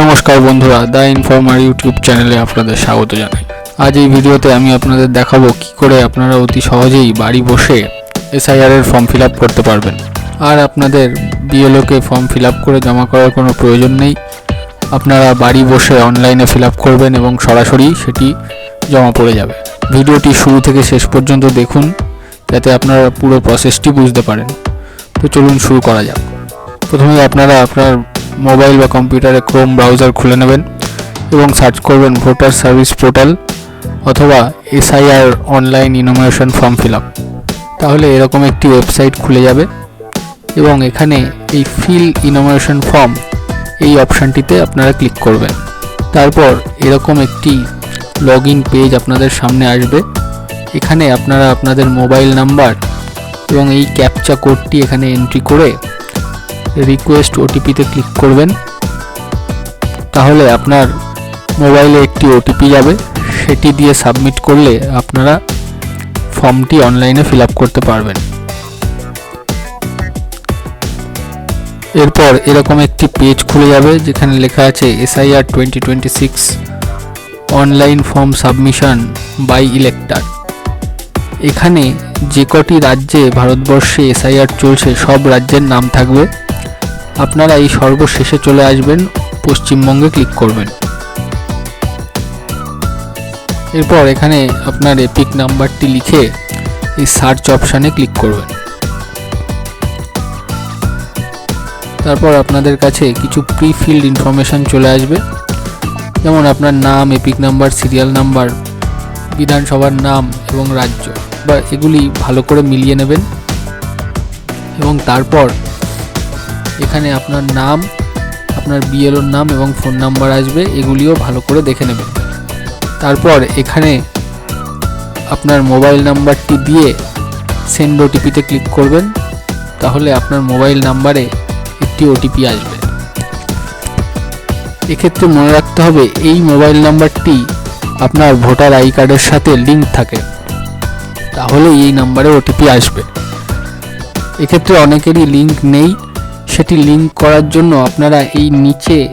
নমস্কার বন্ধুরা the informer YouTube চ্যানেলে আপনাদের স্বাগত জানাই। আজ এই ভিডিওতে আমি আপনাদের দেখাবো কি করে আপনারা অতি সহজেই বাড়ি বসে এসআইআর এর ফর্ম ফিল আপ করতে পারবেন। আর আপনাদের বিএলওকে ফর্ম ফিল আপ করে জমা করার কোনো প্রয়োজন নেই। আপনারা বাড়ি বসে অনলাইনে ফিল আপ করবেন এবং সরাসরি সেটি জমা পড়ে যাবে। ভিডিওটি শুরু থেকে শেষ পর্যন্ত দেখুন, যাতে আপনারা পুরো প্রসেসটি বুঝতে পারেন। তো চলুন শুরু করা যাক। প্রথমে আপনারা আপনার মোবাইল বা কম্পিউটারে ক্রোম ব্রাউজার খুলে নেবেন এবং সার্চ করবেন ভোটার সার্ভিস পোর্টাল অথবা SIR online enumeration form fill up তাহলে এরকম একটি ওয়েবসাইট খুলে যাবে এবং এখানে এই ফিল ইনোমিনেশন ফর্ম এই অপশানটিতে আপনারা ক্লিক করবেন। তারপর এরকম একটি লগ ইন পেজ আপনাদের সামনে আসবে। এখানে আপনারা আপনাদের মোবাইল নাম্বার এবং এই ক্যাপচা কোডটি এখানে এন্ট্রি করে রিকোয়েস্ট ওটিপিতে ক্লিক করবেন। তাহলে আপনার মোবাইলে একটি ওটিপি যাবে। সেটি দিয়ে সাবমিট করলে আপনারা ফর্মটি অনলাইনে ফিল করতে পারবেন। এরপর এরকম একটি পেজ খুলে যাবে, যেখানে লেখা আছে SIR twenty twenty six online form submission by elector এখানে যে কটি রাজ্যে ভারতবর্ষে এসআইআর চলছে, সব রাজ্যের নাম থাকবে। আপনারা এই সর্বশেষে চলে আসবেন, পশ্চিমবঙ্গে ক্লিক করবেন। এরপর এখানে আপনার এপিক নাম্বারটি লিখে এই সার্চ অপশানে ক্লিক করবেন। তারপর আপনাদের কাছে কিছু প্রি ফিল্ড ইনফরমেশন চলে আসবে। যেমন আপনার নাম, এপিক নাম্বার সিরিয়াল নাম্বার, বিধানসভার নাম এবং রাজ্য। বা এগুলি ভালো করে মিলিয়ে নেবেন। এবং তারপর এখানে আপনার নাম, আপনার বিএলওর নাম এবং ফোন নাম্বার আসবে, এগুলিও ভালো করে দেখে নেবেন। তারপর এখানে আপনার মোবাইল নাম্বারটি দিয়ে সেন্ড ওটিপিতে ক্লিক করবেন, তাহলে আপনার মোবাইল নাম্বারে একটি ওটিপি আসবে। এক্ষেত্রে মনে রাখতে হবে, এই মোবাইল নাম্বারটি আপনার ভোটার আই কার্ডের সাথে লিঙ্ক থাকে। তাহলে এই নাম্বারে ওটিপি আসবে। এক্ষেত্রে অনেকেরই লিঙ্ক নেই। সেটি লিঙ্ক করার জন্য আপনারা এই নিচে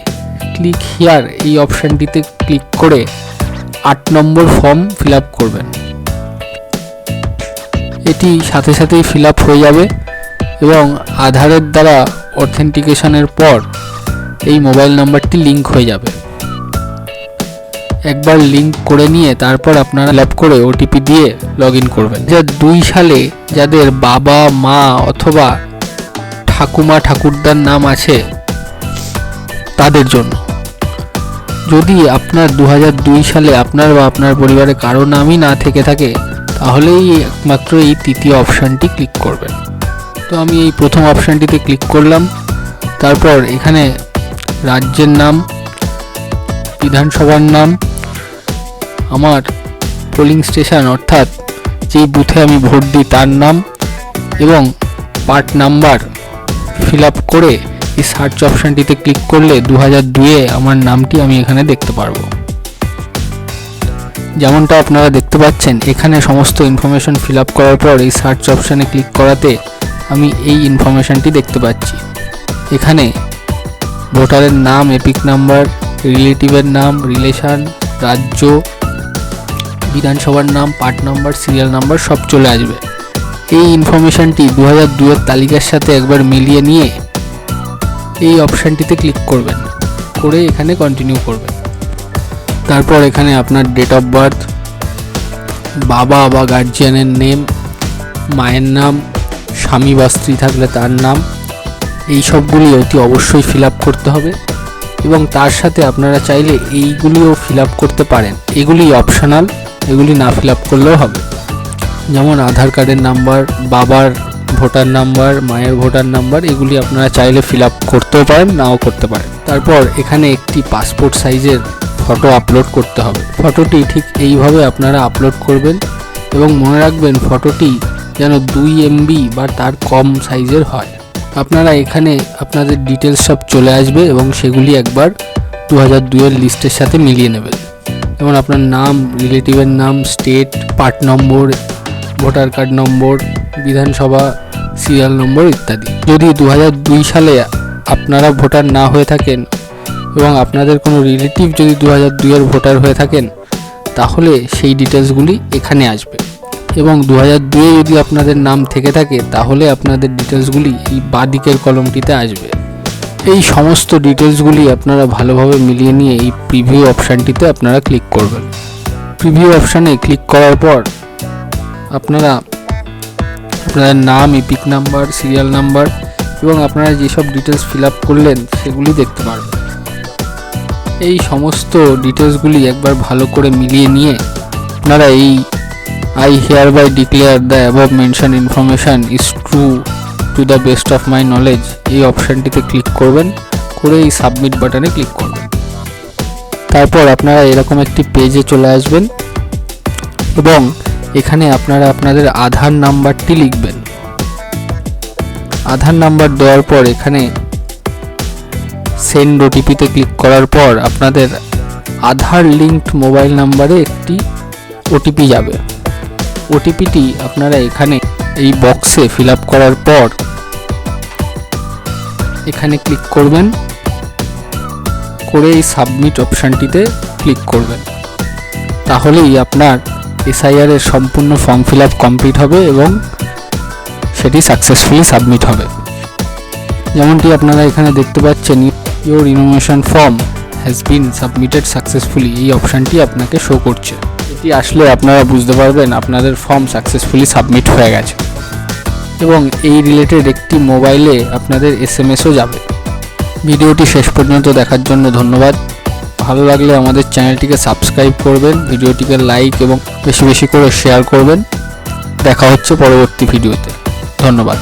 ক্লিক হিয়ার এই অপশানটিতে ক্লিক করে আট নম্বর ফর্ম ফিল করবেন। এটি সাথে সাথেই ফিল হয়ে যাবে এবং আধারের দ্বারা অথেন্টিকেশনের পর এই মোবাইল নাম্বারটি লিঙ্ক হয়ে যাবে। একবার লিঙ্ক করে নিয়ে তারপর আপনারা ল্যাপ করে ওটিপি দিয়ে লগ ইন করবেন। যা দুই সালে যাদের বাবা, মা অথবা ঠাকুমা ঠাকুরদার নাম আছে তাদের জন্য। যদি আপনার দু সালে আপনার বা আপনার পরিবারে কারও নামই না থেকে থাকে, তাহলেই একমাত্র এই তৃতীয় অপশানটি ক্লিক করবেন। তো আমি এই প্রথম অপশানটিতে ক্লিক করলাম। তারপর এখানে রাজ্যের নাম, বিধানসভার নাম, আমার পোলিং স্টেশন অর্থাৎ যেই বুথে আমি ভোট দিই তার নাম এবং পার্ট নাম্বার ফিল আপ করে এই সার্চ অপশানটিতে ক্লিক করলে দু হাজার দুয়ে আমার নামটি আমি এখানে দেখতে পারব। যেমনটা আপনারা দেখতে পাচ্ছেন, এখানে সমস্ত ইনফরমেশন ফিল আপ করার পর এই সার্চ অপশানে ক্লিক করাতে আমি এই ইনফরমেশনটি দেখতে পাচ্ছি। এখানে ভোটারের নাম, এপিক নাম্বার, রিলেটিভের নাম রিলেশন রাজ্য, বিধানসভার নাম পার্ট নাম্বার সিরিয়াল নাম্বার সব চলে আসবে। এই ইনফরমেশনটি দু হাজার দুয়ের তালিকার সাথে একবার মিলিয়ে নিয়ে এই অপশানটিতে ক্লিক করবেন। করে এখানে কন্টিনিউ করবেন। তারপর এখানে আপনার ডেট অফ বার্থ বাবা বা গার্জিয়ানের নেম মায়ের নাম, স্বামী বা স্ত্রী থাকলে তার নাম, এই সবগুলি অতি অবশ্যই ফিল করতে হবে এবং তার সাথে আপনারা চাইলে এইগুলিও ফিল করতে পারেন। এগুলি অপশনাল এগুলি না ফিল করলেও হবে। যেমন আধার কার্ডের নাম্বার, বাবার ভোটার নাম্বার, মায়ের ভোটার নাম্বার, এগুলি আপনারা চাইলে ফিল আপ করতেও পারেন, নাও করতে পারেন। তারপর এখানে একটি পাসপোর্ট সাইজের ফটো আপলোড করতে হবে। ফটোটি ঠিক এইভাবে আপনারা আপলোড করবেন এবং মনে রাখবেন ফটোটি যেন দুই এমবি বা তার কম সাইজের হয়। আপনারা এখানে আপনাদের ডিটেলস সব চলে আসবে এবং সেগুলি একবার দু হাজার দুইয়ের লিস্টের সাথে মিলিয়ে নেবেন। যেমন আপনার নাম রিলেটিভের নাম state part number voter card number, বিধানসভা সিরিয়াল নম্বর ইত্যাদি। যদি দু সালে আপনারা ভোটার না হয়ে থাকেন এবং আপনাদের কোনো রিলেটিভ যদি দু হাজার দুইয়ের ভোটার হয়ে থাকেন, তাহলে সেই ডিটেলসগুলি এখানে আসবে। এবং দু হাজার দুয়ে যদি আপনাদের নাম থেকে থাকে, তাহলে আপনাদের ডিটেলসগুলি এই বাদিকের কলমটিতে আসবে। এই সমস্ত ডিটেলসগুলি আপনারা ভালোভাবে মিলিয়ে নিয়ে এই প্রিভিউ অপশানটিতে আপনারা ক্লিক করবেন। প্রিভিউ অপশানে ক্লিক করার পর আপনারা আপনাদের নাম ইপিক নাম্বার সিরিয়াল নাম্বার এবং আপনারা যেসব ডিটেলস ফিল আপ করলেন সেগুলি দেখতে পারবেন এই সমস্ত ডিটেলসগুলি একবার ভালো করে মিলিয়ে নিয়ে আপনারা এই I hereby declare the above mention information is true to the best of my knowledge এই অপশানটিতে ক্লিক করবেন, করে এই সাবমিট বাটনে ক্লিক করবেন। তারপর আপনারা এরকম একটি পেজে চলে আসবেন এবং এখানে আপনারা আপনাদের আধার নাম্বারটি লিখবেন। আধার নাম্বার দেওয়ার পর এখানে সেন্ড ওটিপিতে ক্লিক করার পর আপনাদের আধার লিঙ্কড মোবাইল নাম্বারে একটি ওটিপি যাবে। ওটিপিটি আপনারা এখানে এই বক্সে ফিল করার পর এখানে ক্লিক করবেন। করে এই সাবমিট অপশানটিতে ক্লিক করবেন। তাহলেই আপনার এসআইআর এর সম্পূর্ণ ফর্ম ফিল আপ কমপ্লিট হবে এবং সেটি সাকসেসফুলি সাবমিট হবে। যেমনটি আপনারা এখানে দেখতে পাচ্ছেন your innovation form has been submitted successfully এই অপশানটি আপনাকে শো করছে। এটি আসলে আপনারা বুঝতে পারবেন, আপনাদের ফর্ম সাকসেসফুলি সাবমিট হয়ে গেছে। এবং এই রিলেটেড একটি মোবাইলে আপনাদের এস এম এসও যাবে। ভিডিওটি শেষ পর্যন্ত দেখার জন্য ধন্যবাদ। ভালো লাগলে আমাদের চ্যানেলটিকে সাবস্ক্রাইব করবেন, ভিডিওটিকে লাইক এবং বেশি বেশি করে শেয়ার করবেন। দেখা হচ্ছে পরবর্তী ভিডিওতে। ধন্যবাদ।